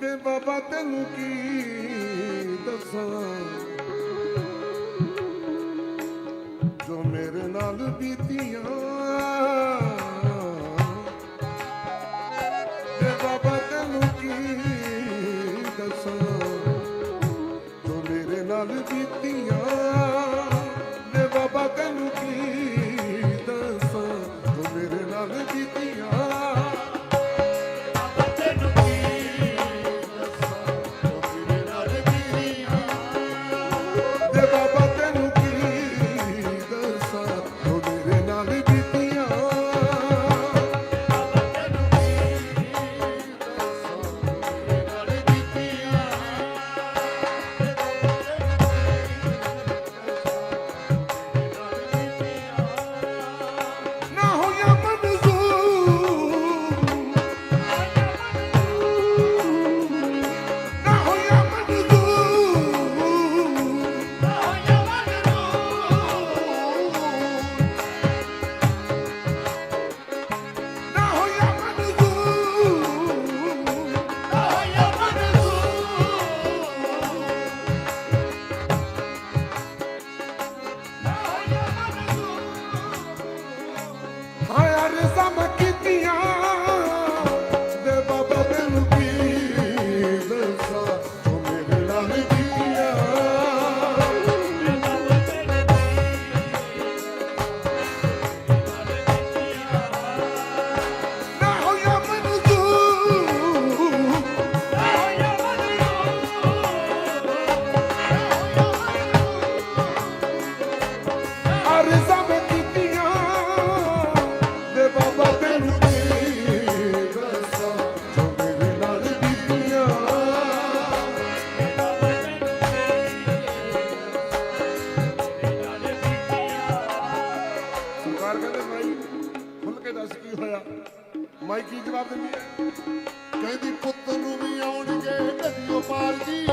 ਵੇ ਬਾਬਾ ਤੈਨੂੰ ਕੀ ਦੱਸਾਂ? ਜੋ ਮੇਰੇ ਨਾਲ ਬੀਤੀਆਂ ਮਾਈ ਕੀ ਜਵਾਬ ਦਿੰਦੀ ਹੈ? ਕਹਿੰਦੀ ਪੁੱਤ ਨੂੰ ਵੀ ਆਉਣਗੇ ਨਦੀਓ ਪਾਰ ਦੀ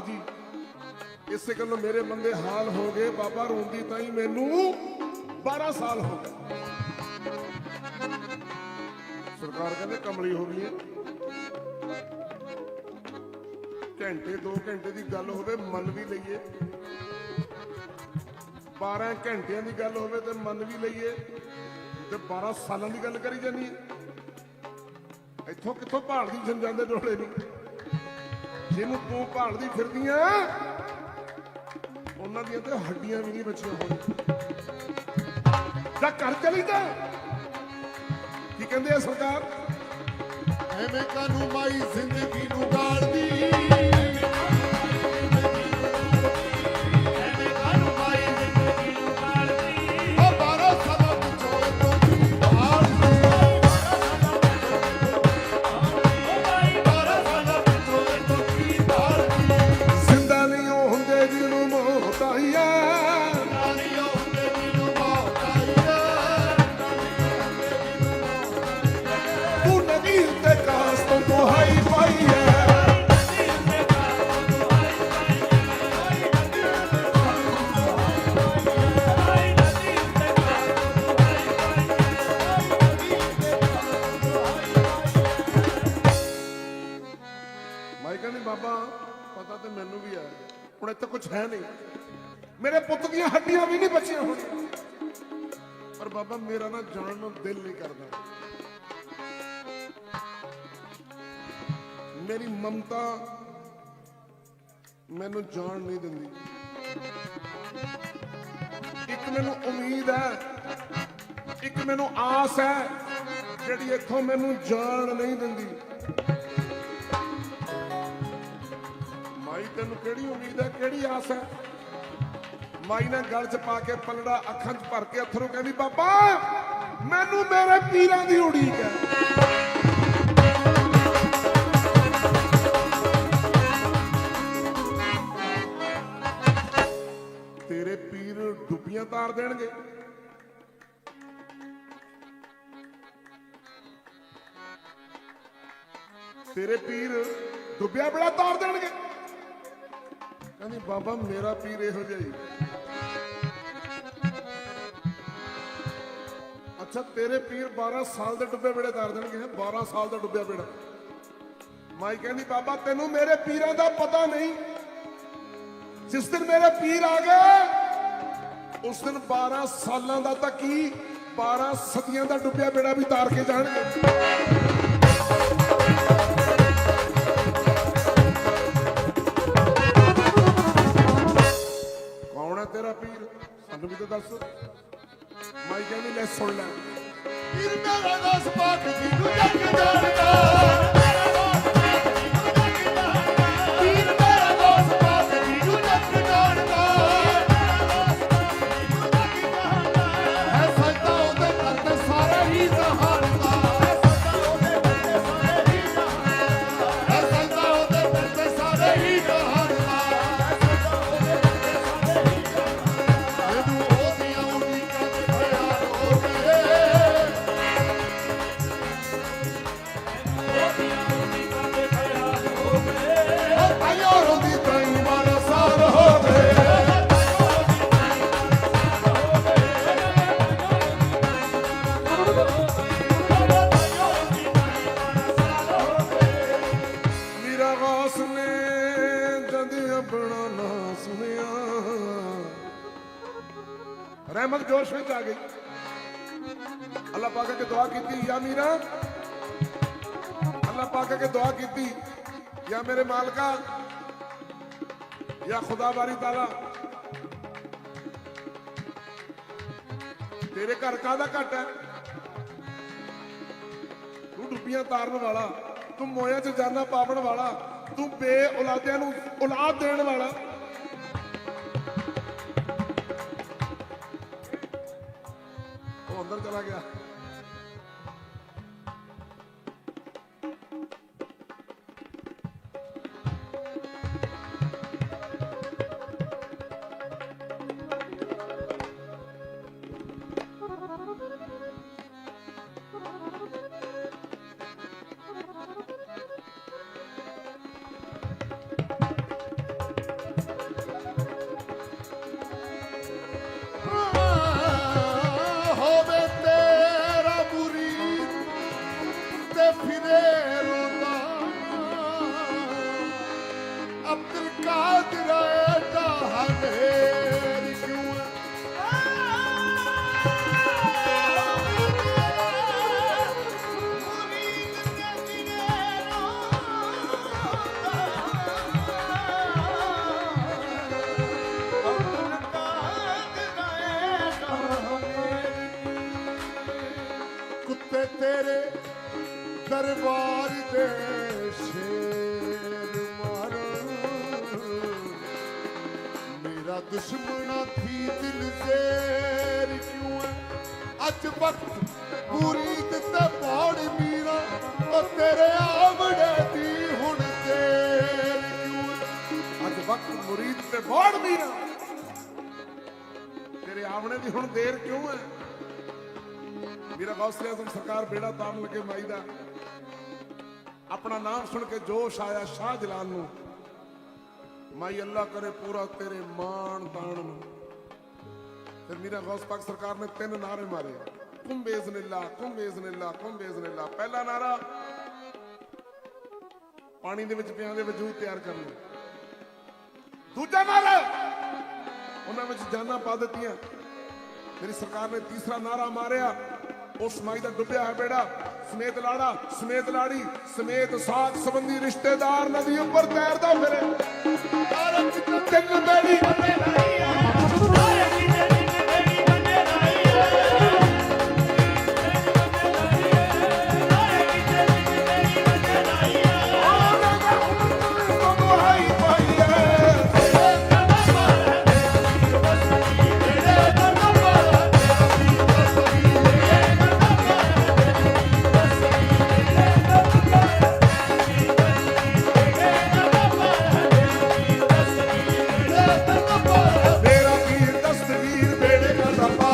ਵਿੱਚ ਜੀ। ਇਸੇ ਗੱਲੋਂ ਮੇਰੇ ਮੰਦੇ ਹਾਲ ਹੋ ਗਏ। ਬਾਬਾ ਰੋਂਦੀ ਤਾਈ ਮੈਨੂੰ 12 ਸਾਲ ਹੋ ਗਏ। ਸਰਕਾਰ ਕਹਿੰਦੇ ਕਮਲੀ ਹੋ ਗਈ ਹੈ। ਘੰਟੇ 2 ਘੰਟੇ ਦੀ ਗੱਲ ਹੋਵੇ, ਮੰਨ ਵੀ ਲਈਏ। 12 ਘੰਟਿਆਂ ਦੀ ਗੱਲ ਹੋਵੇ ਤੇ ਮੰਨ ਵੀ ਲਈਏ। ਤੇ 12 ਸਾਲਾਂ ਦੀ ਗੱਲ ਕਰੀ ਜਾਨੀ ਹੈ। ਇੱਥੋਂ ਕਿੱਥੋਂ ਭਾਲਦੀ ਜਨ ਜਾਂਦੇ ਡੋਲੇ ਨੂੰ? ਜਿਹਨੂੰ ਤੂੰ ਭਾਲਦੀ ਫਿਰਦੀਆਂ ਉਹਨਾਂ ਦੀਆਂ ਤੇ ਹੱਡੀਆਂ ਵੀ ਨਹੀਂ ਬਚੀਆਂ ਹੋਣੀਆਂ ਜਾ ਘਰ ਚਲੀ ਜਾ। ਕੀ ਕਹਿੰਦੇ ਆ ਸਰਕਾਰ ਐਵੇਂ ਕਾਨੂੰ ਮਾਈ ਜ਼ਿੰਦਗੀ ਨੂੰ ਗਾਲਦੀ? ਬਾਬਾ ਪਤਾ ਤੇ ਮੈਨੂੰ ਵੀ ਹੈ। ਹੁਣ ਇੱਥੇ ਕੁਝ ਹੈ ਨਹੀਂ। ਮੇਰੇ ਪੁੱਤ ਦੀਆਂ ਹੱਡੀਆਂ ਵੀ ਨਹੀਂ ਬਚੀਆਂ ਹੋਣੀਆਂ ਪਰ ਬਾਬਾ, ਮੇਰਾ ਨਾ ਜਾਣ ਨੂੰ ਦਿਲ ਨਹੀਂ ਕਰਦਾ। ਮੇਰੀ ਮਮਤਾ ਮੈਨੂੰ ਜਾਣ ਨਹੀਂ ਦਿੰਦੀ। ਇੱਕ ਮੈਨੂੰ ਉਮੀਦ ਹੈ, ਇੱਕ ਮੈਨੂੰ ਆਸ ਹੈ, ਜਿਹੜੀ ਇੱਥੋਂ ਮੈਨੂੰ ਜਾਣ ਨਹੀਂ ਦਿੰਦੀ। ਮਾਈ, ਤੈਨੂੰ ਕਿਹੜੀ ਉਮੀਦ ਹੈ, ਕਿਹੜੀ ਆਸ ਹੈ? ਮਾਈ ਨੇ ਗਲ 'ਚ ਪਾ ਕੇ ਪਲੜਾ ਅੱਖਾਂ 'ਚ ਭਰ ਕੇ ਅਥਰੂ ਕਹਿੰਦੀ, ਬਾਬਾ, ਮੈਨੂੰ ਮੇਰੇ ਪੀਰਾਂ ਦੀ ਉਡੀਕ ਹੈ। ਤੇਰੇ ਪੀਰ ਡੁੱਬੀਆਂ ਤਾਰ ਦੇਣਗੇ। ਤੇਰੇ ਪੀਰ ਡੁੱਬਿਆ ਬੜਾ ਤਾਰ ਦੇਣਗੇ। ਕਹਿੰਦੀ, ਬਾਬਾ, ਮੇਰਾ ਪੀਰ ਇਹੋ ਜਿਹਾ ਹੀ। ਅੱਛਾ, ਤੇਰੇ ਪੀਰ 12 ਸਾਲ ਦੇ ਡੁੱਬੇ ਬੇੜੇ ਤਾਰ ਦੇਣਗੇ 12 ਸਾਲ ਦਾ ਡੁੱਬਿਆ ਬੇੜਾ। ਮਾਈ ਕਹਿੰਦੀ, ਬਾਬਾ, ਤੈਨੂੰ ਮੇਰੇ ਪੀਰਾਂ ਦਾ ਪਤਾ ਨਹੀਂ। ਜਿਸ ਦਿਨ ਮੇਰੇ ਪੀਰ ਆ ਗਏ, ਉਸ ਦਿਨ 12 ਸਾਲਾਂ ਦਾ ਤਾਂ ਕੀ 12 ਸਦੀਆਂ ਦਾ ਡੁੱਬਿਆ ਬੇੜਾ ਵੀ ਤਾਰ ਕੇ ਜਾਣਗੇ। ਕੌਣ ਹੈ ਤੇਰਾ ਪੀਰ? ਸਾਨੂੰ ਵੀ ਤਾਂ ਦੱਸ। ਸੁਣ ਲੈ ਪੀਰ ਮੇਰਾ ਦਸ ਪਾਕ ਜੀ ਨੂੰ ਜੱਗ ਜਾਣਦਾ? ਰਹਿਮਤ ਵਿੱਚ ਆ ਗਈ ਅੱਲਾਹ ਪਾਕ ਕੇ ਦੁਆ ਕੀਤੀ, ਯਾ ਮੀਰਾ। ਅੱਲਾਹ ਪਾਕ ਕੇ ਦੁਆ ਕੀਤੀ, ਯਾ ਮੇਰੇ ਮਾਲਕਾ। ਯਾ ਖੁਦਾ ਬਾਰੀ ਤਾਲਾ। ਤੇਰੇ ਘਰ ਕਾਹਦਾ ਘਟ ਹੈ? ਤੂੰ ਡੁੱਬੀਆਂ ਤਾਰਨ ਵਾਲਾ, ਤੂੰ ਮੋਇਆ 'ਚ ਜਾਨਾ ਪਾਵਣ ਵਾਲਾ, ਤੂੰ ਬੇ ਔਲਾਦਿਆਂ ਨੂੰ ਔਲਾਦ ਦੇਣ ਵਾਲਾ। ਉਹ ਅੰਦਰ ਅਬਦੁਲ ਕਾਦਰ ਐਡਾ ਹਨੇਰ ਕਿਉਂ ਕੁੱਤੇ ਤੇਰੇ ਦਰਬਾਰ ਦੇ ਦੁਸ਼ਮਣਾ ਥੀ ਦਿਲ ਜ਼ੇਰ ਕਿਉਂ ਹੈ? ਅੱਜ ਵਕਤ ਪੂਰੀ ਦਿੱਤੇ ਪੌੜ ਮੀਰਾ ਉਹ ਤੇਰੇ ਆਵੜੇ ਦੀ ਹੁਣ ਦੇਰ ਕਿਉਂ ਹੈ? ਅੱਜ ਵਕਤ ਮੁਰੀਦ ਤੇ ਬੋੜ ਮੀਰਾ, ਤੇਰੇ ਆਵਣੇ ਦੀ ਹੁਣ ਦੇਰ ਕਿਉਂ ਹੈ? ਮੇਰਾ ਗੌਸਲੇ ਆਜ਼ਮ ਸਰਕਾਰ ਬੇੜਾ ਤਾਰਨ ਲੱਗੇ ਮਾਈ ਦਾ। ਆਪਣਾ ਨਾਮ ਸੁਣ ਕੇ ਜੋਸ਼ ਆਇਆ ਸ਼ਾਹ ਜਲਾਲ ਨੂੰ। ਮਾਈ ਅੱਲਾ ਕਰੇ ਪੂਰਾ ਤੇਰੇ ਮਾਣ ਤਾਣ ਫਿਰ ਮੀਰਾ ਗੌਸ ਪਾਕ ਸਰਕਾਰ ਨੇ ਤਿੰਨ ਨਾਰੇ ਮਾਰੇ। ਕੁੰਭ ਬੇਜ਼ਨ ਅੱਲਾ ਕੁੰਭ ਬੇਜ਼ਨ ਅੱਲਾ ਕੁੰਭ ਬੇਜ਼ਨ ਅੱਲਾ ਪਹਿਲਾ ਨਾਰਾ, ਪਾਣੀ ਦੇ ਵਿੱਚ ਪਿਆਂ ਦੇ ਵਜੂਦ ਤਿਆਰ ਕਰਨ ਦੂਜਾ ਨਾਰਾ, ਉਹਨਾਂ ਵਿੱਚ ਜਾਨਾਂ ਪਾ ਦਿੱਤੀਆਂ। ਮੇਰੀ ਸਰਕਾਰ ਨੇ ਤੀਸਰਾ ਨਾਰਾ ਮਾਰਿਆ। ਉਹ ਸਮਾਈ ਦਾ ਡੁੱਬਿਆ ਹੈ ਬੇੜਾ, ਸਮੇਤ ਲਾੜਾ, ਸਮੇਤ ਲਾੜੀ, ਸਮੇਤ ਸਾਥ ਸੰਬੰਧੀ ਰਿਸ਼ਤੇਦਾਰ ਨਦੀ ਉੱਪਰ ਤੈਰਦਾ ਫਿਰੇ। ਤਿੰਨ ਬੇੜੀ ਪਿਆਰੀਆਂ Santa Paz.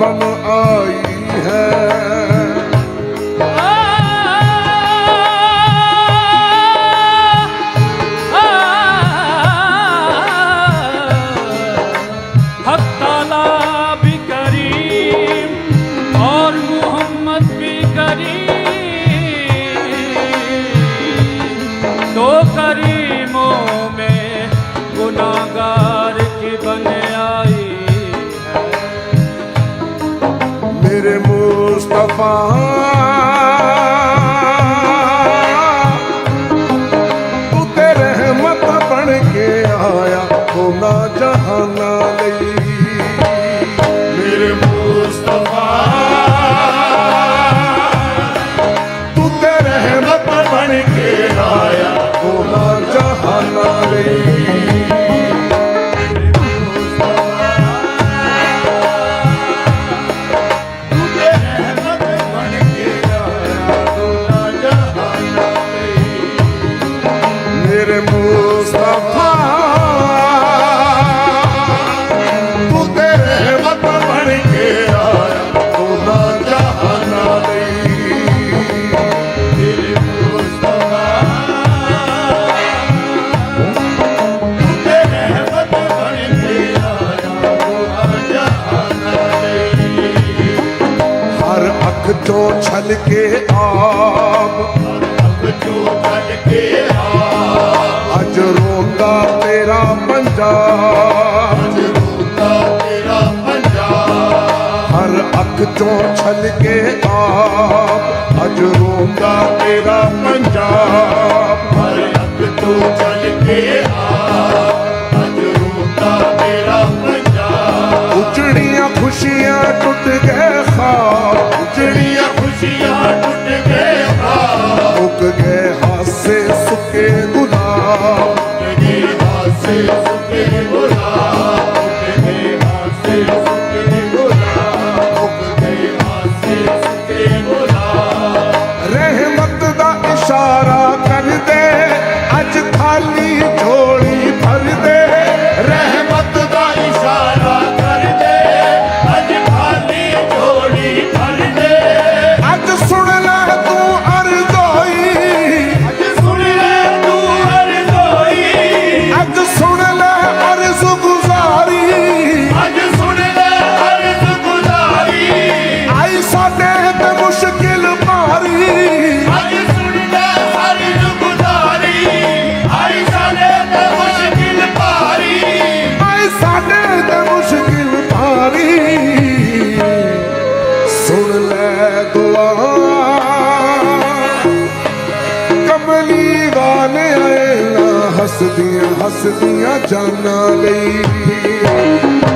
vamos ਦਾਸ ਦੀਆਂ ਜਾਨਾਂ ਲਈ।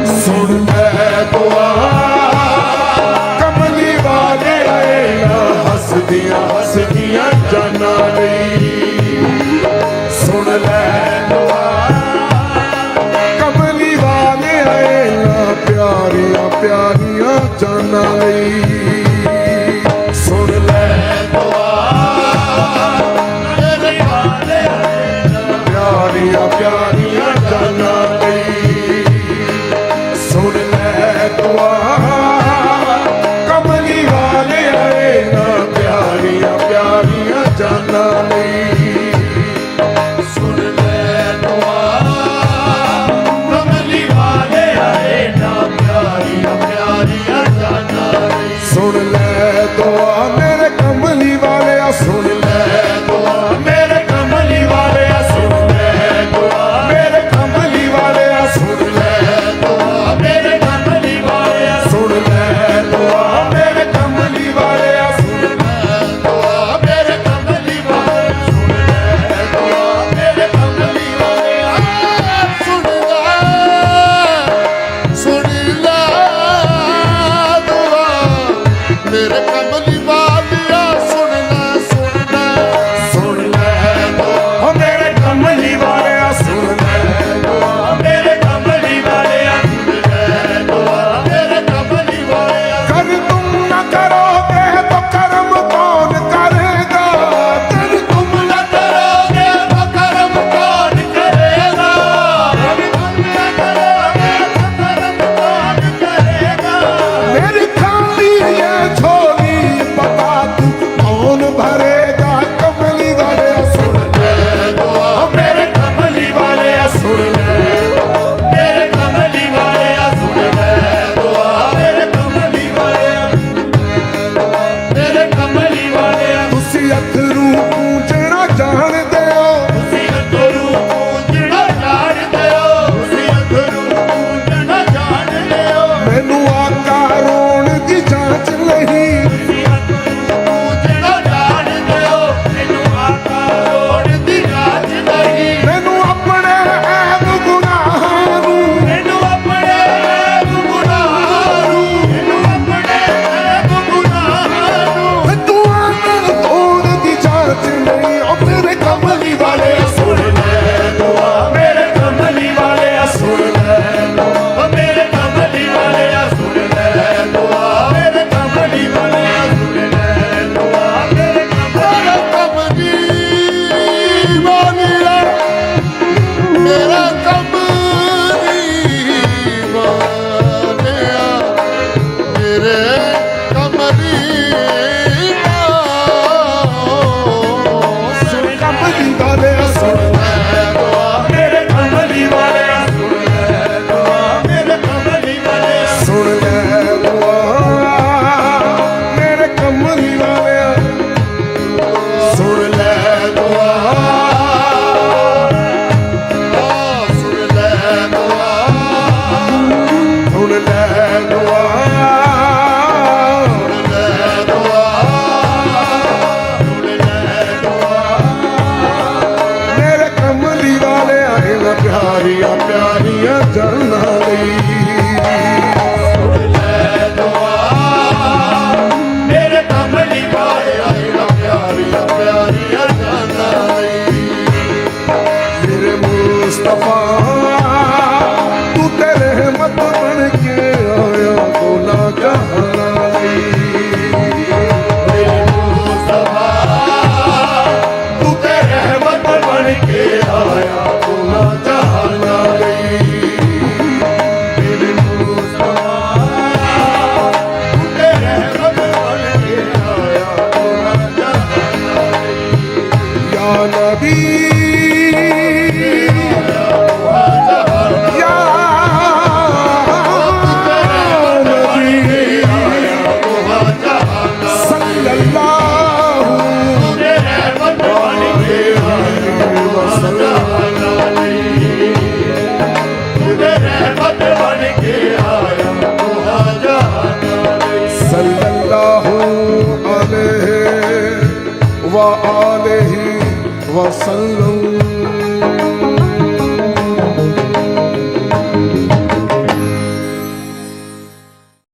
ਸੁਣ ਲੈ ਦੁਆ। ਕਮਲੀ ਵਾਲੇ ਨਾ ਹੱਸਦੀਆਂ ਹੱਸਦੀਆਂ ਜਾਨਾਂ ਲਈ। ਸੁਣ ਲੈ ਲਈ